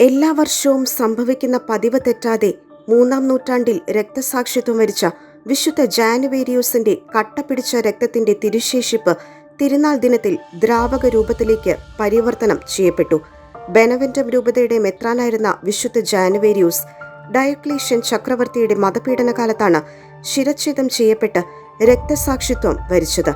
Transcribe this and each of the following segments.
എല്ലാ വർഷവും സംഭവിക്കുന്ന പതിവ് തെറ്റാതെ മൂന്നാം നൂറ്റാണ്ടിൽ രക്തസാക്ഷിത്വം വരിച്ച വിശുദ്ധ ജാനുവേരിയൂസിന്റെ കട്ടപിടിച്ച രക്തത്തിന്റെ തിരുശേഷിപ്പ് തിരുനാൾ ദിനത്തിൽ ദ്രാവക രൂപത്തിലേക്ക് പരിവർത്തനം ചെയ്യപ്പെട്ടു. ബെനവെന്റം രൂപതയുടെ മെത്രാനായിരുന്ന വിശുദ്ധ ജാനുവേരിയൂസ് ഡയക്ലീഷ്യൻ ചക്രവർത്തിയുടെ മതപീഡന കാലത്താണ് ശിരച്ഛേദം ചെയ്യപ്പെട്ട് രക്തസാക്ഷിത്വം വരിച്ചത്.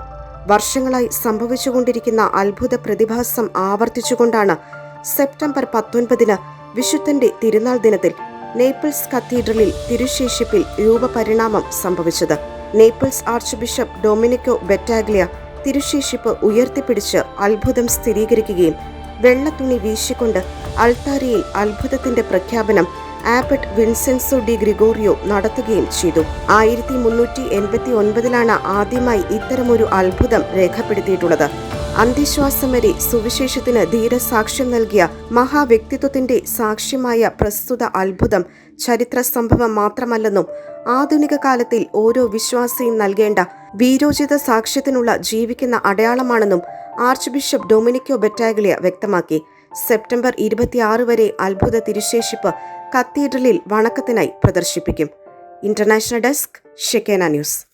വർഷങ്ങളായി സംഭവിച്ചുകൊണ്ടിരിക്കുന്ന അത്ഭുത പ്രതിഭാസം ആവർത്തിച്ചുകൊണ്ടാണ് സെപ്റ്റംബർ പത്തൊൻപതിന് വിശുദ്ധന്റെ തിരുനാൾ ദിനത്തിൽ നേപ്പിൾസ് കത്തീഡ്രലിൽ തിരുശേഷിപ്പിൽ രൂപപരിണാമം സംഭവിച്ചത്. Naples archbishop Domenico Battaglia തിരുശേഷിപ്പ് ഉയർത്തിപ്പിടിച്ച് അത്ഭുതം സ്ഥിരീകരിക്കുകയും വെള്ളത്തുണി വീശിക്കൊണ്ട് അൾത്താരിയിൽ അത്ഭുതത്തിന്റെ പ്രഖ്യാപനം ആബട്ട് വിൻസെൻസോ ഡി ഗ്രിഗോറിയോ നടത്തുകയും ചെയ്തു. ആയിരത്തി മുന്നൂറ്റി എൺപത്തി ഒൻപതിലാണ് ആദ്യമായി ഇത്തരമൊരു അത്ഭുതം രേഖപ്പെടുത്തിയിട്ടുള്ളത്. അന്ത്യശ്വാസം വരെ സുവിശേഷത്തിന് ധീരസാക്ഷ്യം നൽകിയ മഹാവ്യക്തിത്വത്തിന്റെ സാക്ഷ്യമായ പ്രസ്തുത അത്ഭുതം ചരിത്ര സംഭവം മാത്രമല്ലെന്നും ആധുനിക കാലത്തിൽ ഓരോ വിശ്വാസിയും നൽകേണ്ട വീരോചിത സാക്ഷ്യത്തിനുള്ള ജീവിക്കുന്ന അടയാളമാണെന്നും ആർച്ച് ബിഷപ്പ് ഡൊമിനിക്കോ ബെറ്റാഗ്ലിയ വ്യക്തമാക്കി. സെപ്റ്റംബർ ഇരുപത്തിയാറ് വരെ അത്ഭുത തിരുശേഷിപ്പ് കത്തീഡ്രലിൽ വണക്കത്തിനായി പ്രദർശിപ്പിക്കും. International desk Shekinah news.